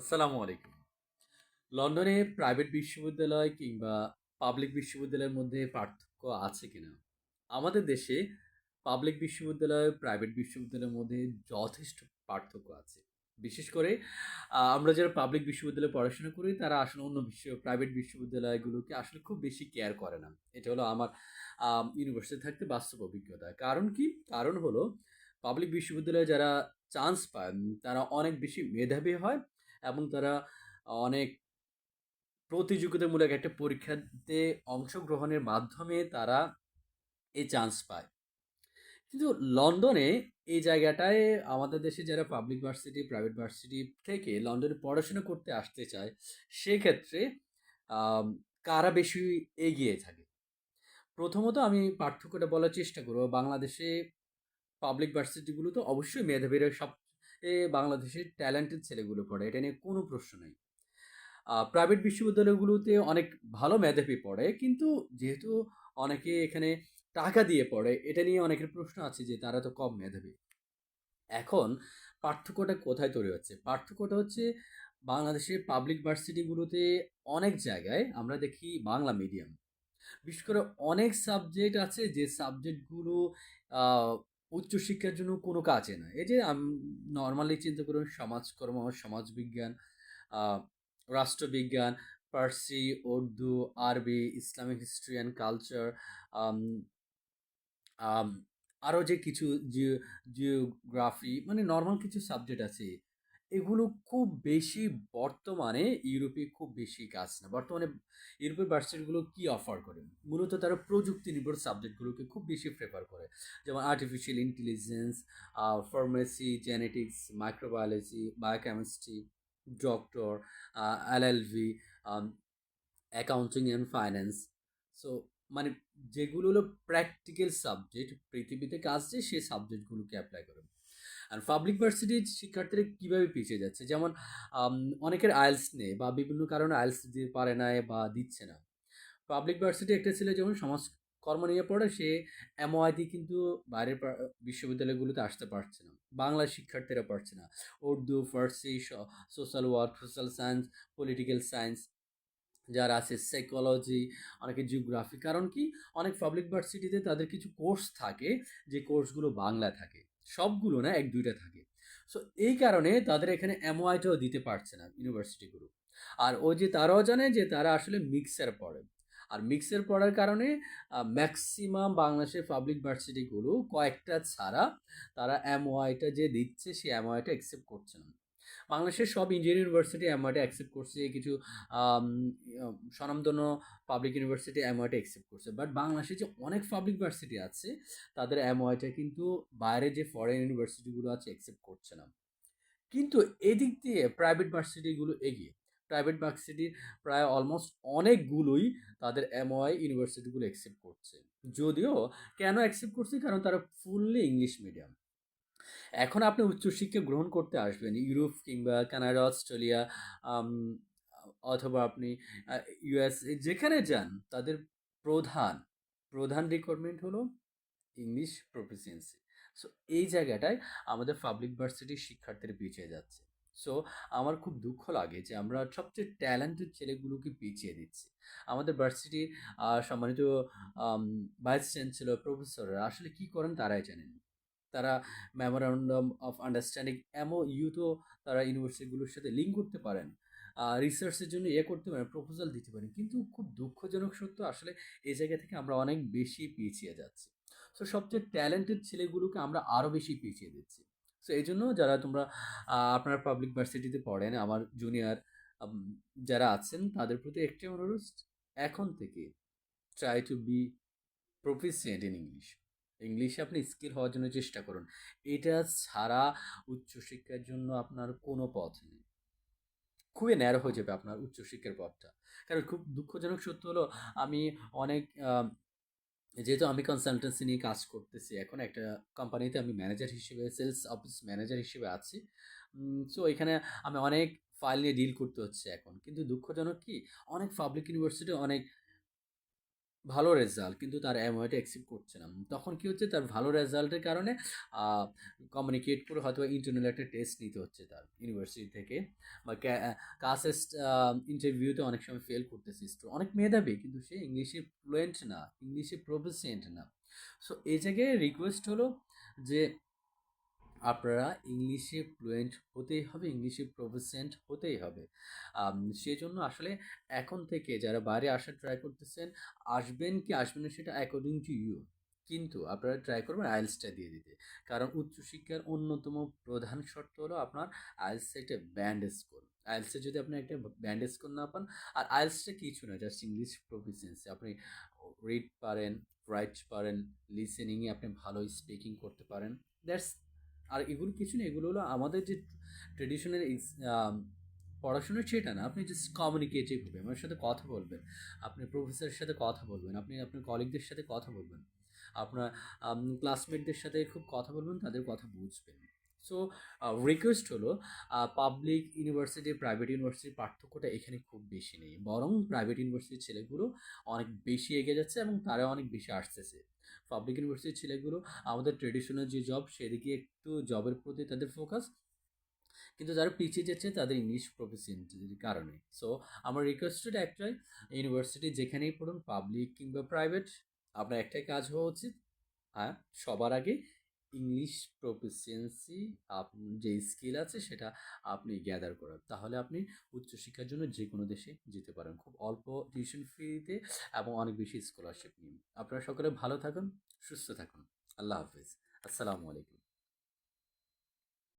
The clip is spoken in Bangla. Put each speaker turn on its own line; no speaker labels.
আসসালামু আলাইকুম। লন্ডনে প্রাইভেট বিশ্ববিদ্যালয় কিংবা পাবলিক বিশ্ববিদ্যালয়ের মধ্যে পার্থক্য আছে কিনা? আমাদের দেশে পাবলিক বিশ্ববিদ্যালয়, প্রাইভেট বিশ্ববিদ্যালয়ের মধ্যে যথেষ্ট পার্থক্য আছে। বিশেষ করে আমরা যারা পাবলিক বিশ্ববিদ্যালয়ে পড়াশোনা করি, তারা আসলে অন্য বিশ্ব, প্রাইভেট বিশ্ববিদ্যালয়গুলোকে আসলে খুব বেশি কেয়ার করে না। এটা হলো আমার ইউনিভার্সিটি থাকতে বাস্তব অভিজ্ঞতা। কারণ কি? কারণ হলো, পাবলিক বিশ্ববিদ্যালয়ে যারা চান্স পায়, তারা অনেক বেশি মেধাবী হয় এবং তারা অনেক প্রতিযোগিতামূলক একটা পরীক্ষাতে অংশগ্রহণের মাধ্যমে তারা এই চান্স পায়। কিন্তু লন্ডনে এই জায়গাটায় আমাদের দেশে যারা পাবলিক ভার্সিটি প্রাইভেট ভার্সিটি থেকে লন্ডনে পড়াশোনা করতে আসতে চায়, সেক্ষেত্রে কারা বেশি এগিয়ে থাকে? প্রথমত আমি পার্থক্যটা বলার চেষ্টা করব। বাংলাদেশে পাবলিক ভার্সিটিগুলো তো অবশ্যই মেধাবীরা সব বাংলাদেশের ট্যালেন্টেড ছেলেগুলো পড়ে, এটা নিয়ে কোনো প্রশ্ন নেই। প্রাইভেট বিশ্ববিদ্যালয়গুলোতে অনেক ভালো মেধাবী পড়ে, কিন্তু যেহেতু অনেকে এখানে টাকা দিয়ে পড়ে, এটা নিয়ে অনেকের প্রশ্ন আছে যে তারা তো কম মেধাবী। এখন পার্থক্যটা কোথায় তৈরি হচ্ছে? পার্থক্যটা হচ্ছে বাংলাদেশের পাবলিক ভার্সিটিগুলোতে অনেক জায়গায় আমরা দেখি বাংলা মিডিয়াম বিশেষ করে অনেক সাবজেক্ট আছে যে সাবজেক্টগুলো উচ্চশিক্ষার জন্য কোনো কাজে না। এই যে নর্মালি চিন্তা করুন সমাজকর্ম, সমাজবিজ্ঞান রাষ্ট্রবিজ্ঞান ফার্সি উর্দু, আরবি, ইসলামিক হিস্ট্রি অ্যান্ড কালচার আরও যে কিছু জিওগ্রাফি মানে নর্মাল কিছু সাবজেক্ট আছে এগুলো খুব বেশি বর্তমানে ইউরোপে খুব বেশি কাজ না। বর্তমানে ইউরোপের ভার্সিটিগুলো কি অফার করে? মূলত তারা প্রযুক্তি নির্ভর সাবজেক্টগুলোকে খুব বেশি প্রেফার করে। যেমন artificial intelligence pharmacy genetics microbiology biochemistry doctor LLB accounting and finance so মানে যেগুলো হলো প্র্যাকটিক্যাল সাবজেক্ট পৃথিবীতে কাজ যে সেই সাবজেক্টগুলোকে অ্যাপ্লাই করে। আর পাবলিক ভার্সিটির শিক্ষার্থীরা কীভাবে পিছিয়ে যাচ্ছে? যেমন অনেকের আইএলস নেই বা বিভিন্ন কারণে আইএলস দিতে পারে না বা দিচ্ছে না। পাবলিক ভার্সিটি একটা ছেলে যেমন সমাজ কর্ম নিয়ে পড়ে, সে এমওআইটি কিন্তু বাইরের বিশ্ববিদ্যালয়গুলোতে আসতে পারছে না। বাংলা শিক্ষার্থীরা পারছে না। Urdu, Farsi social work social science political science যারা আছে সাইকোলজি অনেকে জিওগ্রাফি কারণ কি? অনেক পাবলিক ভার্সিটিতে তাদের কিছু কোর্স থাকে, যে কোর্সগুলো বাংলা থাকে। সবগুলো না এক দুইটা থাকে। সো এই কারণে তাদের এখানে এমওআইটাও দিতে পারছে না ইউনিভার্সিটিগুলো আর ও যে তারাও জানে যে তারা আসলে মিক্সার পড়ে। আর মিক্সার পড়ার কারণে ম্যাক্সিমাম বাংলাদেশের পাবলিক ভার্সিটিগুলো কয়েকটা ছাড়া তারা এমওআইটা যে দিচ্ছে সেই এমওআইটা অ্যাকসেপ্ট করছে না। বাংলাদেশের সব ইঞ্জিনিয়ারিং ইউনিভার্সিটি এমআইটা অ্যাকসেপ্ট করছে, কিছু স্বনামধন্য পাবলিক ইউনিভার্সিটি এমআইটা অ্যাকসেপ্ট করছে। বাট বাংলাদেশে যে অনেক পাবলিক ভার্সিটি আছে, তাদের এমআইটা কিন্তু বাইরে যে ফরেন ইউনিভার্সিটিগুলো আছে অ্যাকসেপ্ট করছে না। কিন্তু এদিক দিয়ে প্রাইভেট ভার্সিটিগুলো এগিয়ে প্রাইভেট ভার্সিটির প্রায় অলমোস্ট অনেকগুলোই তাদের এমওআই ইউনিভার্সিটিগুলো অ্যাকসেপ্ট করছে। যদিও কেন অ্যাকসেপ্ট করছে? কারণ তারা ফুললি ইংলিশ মিডিয়াম এখন আপনি উচ্চশিক্ষা গ্রহণ করতে আসবেন, ইউরোপ কিংবা কানাডা, অস্ট্রেলিয়া অথবা আপনি ইউএস যেখানে যান, তাদের প্রধান প্রধান রিকোয়ারমেন্ট হলো ইংলিশ প্রফিসিয়েন্সি সো এই জায়গাটায় আমাদের পাবলিক ভার্সিটির শিক্ষার্থীরা পিছিয়ে যাচ্ছে। সো আমার খুব দুঃখ লাগে যে আমরা সবচেয়ে ট্যালেন্টেড ছেলেগুলোকে পিছিয়ে দিচ্ছি। আমাদের ভার্সিটির সম্মানিত ভাইস চ্যান্সেলর প্রফেসররা আসলে কি করেন তারাই জানেন। তারা memorandum of understanding M O U তো তারা ইউনিভার্সিটিগুলোর সাথে লিঙ্ক করতে পারেন। রিসার্চের জন্য ইয়ে করতে পারেন প্রপোজাল দিতে পারেন। কিন্তু খুব দুঃখজনক সত্য, আসলে এই জায়গা থেকে আমরা অনেক বেশি পিছিয়ে যাচ্ছি। সো সবচেয়ে ট্যালেন্টেড ছেলেগুলোকে আমরা আরও বেশি পিছিয়ে দিচ্ছি। সো এই জন্য যারা তোমরা আপনার পাবলিক ভার্সিটিতে পড়েন, আমার জুনিয়র যারা আছেন, তাদের প্রতি একটি অনুরোধ, এখন থেকে try to be proficient in English ইংলিশে আপনি স্কিল হওয়ার জন্য চেষ্টা করুন। এটা ছাড়া উচ্চশিক্ষার জন্য আপনার কোনো পথ নেই। খুবই ন্যারো হয়ে যাবে আপনার উচ্চশিক্ষার পথটা। কারণ খুব দুঃখজনক সত্য হলো, আমি অনেক যেহেতু আমি কনসালটেন্সি নিয়ে কাজ করতেছি, এখন একটা কোম্পানিতে আমি ম্যানেজার হিসেবে সেলস অফিস ম্যানেজার হিসেবে আছি। সো এখানে আমি অনেক ফাইল নিয়ে ডিল করতে হচ্ছে এখন। কিন্তু দুঃখজনক কি? অনেক পাবলিক ইউনিভার্সিটি অনেক ভালো রেজাল্ট কিন্তু তার এমওআইটা অ্যাকসেপ্ট করছে না। তখন কি হচ্ছে? তার ভালো রেজাল্টের কারণে কমিউনিকেট করে হয়তো ইন্টারনাল একটা টেস্ট নিতে হচ্ছে তার ইউনিভার্সিটি থেকে। বা কাসেস ইন্টারভিউতে অনেক সময় ফেল করতেছে অনেক মেধাবী, কিন্তু সে ইংলিশে ফ্লুয়েন্ট না ইংলিশে প্রফেসিয়েন্ট না। সো এই জায়গায় রিকোয়েস্ট হলো যে আপনারা ইংলিশে ফ্লুয়েন্ট হতেই হবে, ইংলিশে প্রফেসেন্ট হতেই হবে। সেই জন্য আসলে এখন থেকে যারা বাইরে আসার ট্রাই করতেছেন, আসবেন কি আসবেন না সেটা অ্যাকর্ডিং টু ইউ কিন্তু আপনারা ট্রাই করবেন আইএলসটা দিয়ে দিতে। কারণ উচ্চশিক্ষার অন্যতম প্রধান শর্ত হলো আপনার আইএলসে একটা ব্যান্ড স্কোর আইএলসে যদি আপনি একটা ব্যান্ড স্কোর না পান, আর আইএলসটা কিছু না জাস্ট ইংলিশ প্রফিসিয়েন্সি আপনি রিড পারেন রাইট পারেন লিসেনিংয়ে আপনি ভালো স্পিকিং করতে পারেন। দ্যাটস আর এগুলো কিছু না, এগুলো হলো আমাদের যে ট্রেডিশনাল পড়াশোনা সেটা না, আপনি জাস্ট কমিউনিকেটিভ হবে, আমার সাথে কথা বলবেন, আপনি প্রফেসরের সাথে কথা বলবেন, আপনি আপনার কলিগদের সাথে কথা বলবেন, আপনার ক্লাসমেটদের সাথে খুব কথা বলবেন, তাদের কথা বুঝবেন। সো রিকোয়েস্ট হলো পাবলিক ইউনিভার্সিটি প্রাইভেট ইউনিভার্সিটির পার্থক্যটা এখানে খুব বেশি নেই, বরং প্রাইভেট ইউনিভার্সিটির ছেলেগুলো অনেক বেশি এগিয়ে যাচ্ছে এবং তারা অনেক বেশি আসতেছে। পাবলিক ইউনিভার্সিটির ছেলেগুলো, আমাদের ট্রেডিশনাল যে জব সেদিকে একটু জবের প্রতি তাদের ফোকাস কিন্তু যারা পিছিয়ে যাচ্ছে, তাদের ইংলিশ প্রফেসিয়েন্টির কারণে। সো আমার রিকোয়েস্টেড একটাই ইউনিভার্সিটি যেখানেই পড়ুন পাবলিক কিংবা প্রাইভেট আপনার একটাই কাজ হওয়া উচিত। হ্যাঁ সবার আগে ইংলিশ প্রফিসিয়েন্সি আপনার যে স্কিল আছে সেটা আপনি গ্যাদার করার তাহলে আপনি উচ্চশিক্ষার জন্য যে কোনো দেশে যেতে পারেন। খুব অল্প টিউশন ফিতে এবং অনেক বেশি স্কলারশিপ নিয়ে। আপনারা সকলে ভালো থাকুন, সুস্থ থাকুন। আল্লাহ হাফিজ। আসসালামু আলাইকুম।